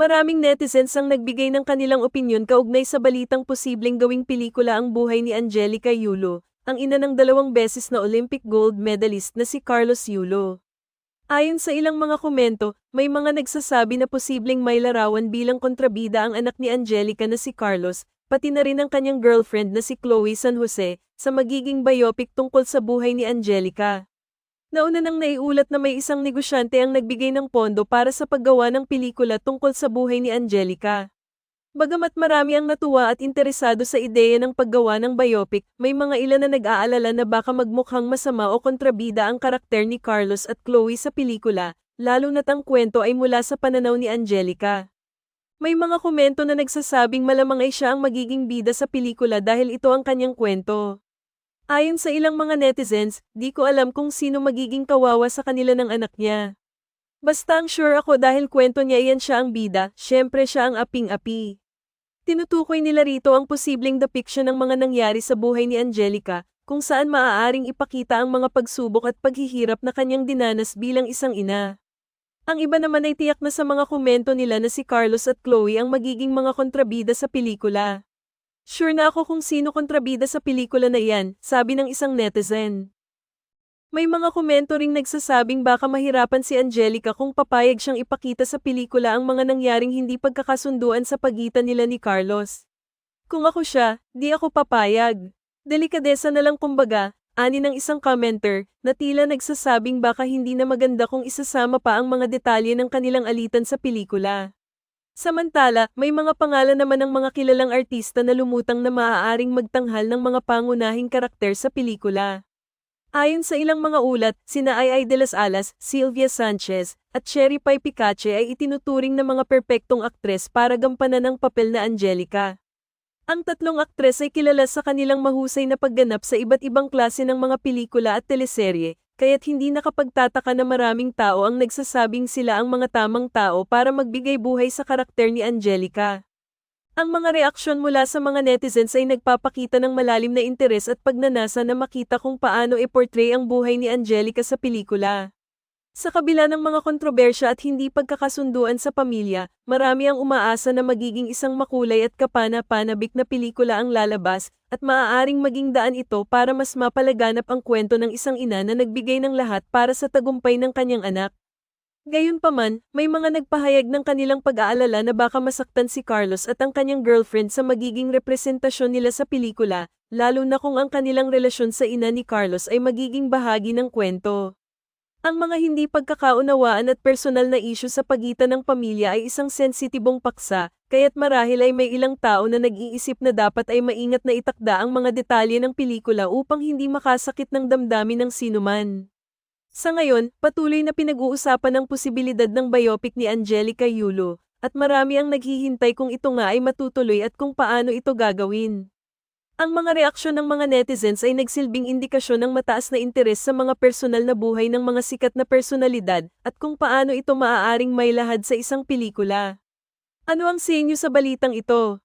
Maraming netizens ang nagbigay ng kanilang opinyon kaugnay sa balitang posibleng gawing pelikula ang buhay ni Angelica Yulo, ang ina ng dalawang beses na Olympic gold medalist na si Carlos Yulo. Ayon sa ilang mga komento, may mga nagsasabi na posibleng may larawan bilang kontrabida ang anak ni Angelica na si Carlos, pati na rin ang kanyang girlfriend na si Chloe San Jose, sa magiging biopic tungkol sa buhay ni Angelica. Nauna nang naiulat na may isang negosyante ang nagbigay ng pondo para sa paggawa ng pelikula tungkol sa buhay ni Angelica. Bagamat marami ang natuwa at interesado sa ideya ng paggawa ng biopic, may mga ilan na nag-aalala na baka magmukhang masama o kontrabida ang karakter ni Carlos at Chloe sa pelikula, lalo na't ang kwento ay mula sa pananaw ni Angelica. May mga komento na nagsasabing malamang ay siya ang magiging bida sa pelikula dahil ito ang kanyang kwento. Ayon sa ilang mga netizens, di ko alam kung sino magiging kawawa sa kanila ng anak niya. Basta ang sure ako dahil kwento niya iyan siya ang bida, syempre siya ang aping-api. Tinutukoy nila rito ang posibleng depiction ng mga nangyari sa buhay ni Angelica, kung saan maaaring ipakita ang mga pagsubok at paghihirap na kanyang dinanas bilang isang ina. Ang iba naman ay tiyak na sa mga komento nila na si Carlos at Chloe ang magiging mga kontrabida sa pelikula. Sure na ako kung sino kontrabida sa pelikula na iyan, sabi ng isang netizen. May mga komento ring nagsasabing baka mahirapan si Angelica kung papayag siyang ipakita sa pelikula ang mga nangyaring hindi pagkakasunduan sa pagitan nila ni Carlos. Kung ako siya, di ako papayag. Delikadesa na lang kumbaga, ani ng isang commenter, na tila nagsasabing baka hindi na maganda kung isasama pa ang mga detalye ng kanilang alitan sa pelikula. Samantala, may mga pangalan naman ng mga kilalang artista na lumutang na maaaring magtanghal ng mga pangunahing karakter sa pelikula. Ayon sa ilang mga ulat, sina Ay de las Alas, Sylvia Sanchez, at Cherry Pie Picache ay itinuturing na mga perpektong aktres para gampanan ang papel na Angelica. Ang tatlong aktres ay kilala sa kanilang mahusay na pagganap sa iba't ibang klase ng mga pelikula at teleserye, kaya't hindi nakapagtataka na maraming tao ang nagsasabing sila ang mga tamang tao para magbigay buhay sa karakter ni Angelica. Ang mga reaksyon mula sa mga netizens ay nagpapakita ng malalim na interes at pagnanasa na makita kung paano e-portray ang buhay ni Angelica sa pelikula. Sa kabila ng mga kontrobersya at hindi pagkakasunduan sa pamilya, marami ang umaasa na magiging isang makulay at kapana-panabik na pelikula ang lalabas, at maaaring maging daan ito para mas mapalaganap ang kwento ng isang ina na nagbigay ng lahat para sa tagumpay ng kanyang anak. Gayunpaman, may mga nagpahayag ng kanilang pag-aalala na baka masaktan si Carlos at ang kanyang girlfriend sa magiging representasyon nila sa pelikula, lalo na kung ang kanilang relasyon sa ina ni Carlos ay magiging bahagi ng kwento. Ang mga hindi pagkakaunawaan at personal na isyu sa pagitan ng pamilya ay isang sensitibong paksa, kaya't marahil ay may ilang tao na nag-iisip na dapat ay maingat na itakda ang mga detalye ng pelikula upang hindi makasakit ng damdamin ng sinuman. Sa ngayon, patuloy na pinag-uusapan ang posibilidad ng biopic ni Angelica Yulo, at marami ang naghihintay kung ito nga ay matutuloy at kung paano ito gagawin. Ang mga reaksyon ng mga netizens ay nagsilbing indikasyon ng mataas na interes sa mga personal na buhay ng mga sikat na personalidad at kung paano ito maaaring mailahad sa isang pelikula. Ano ang sa inyo sa balitang ito?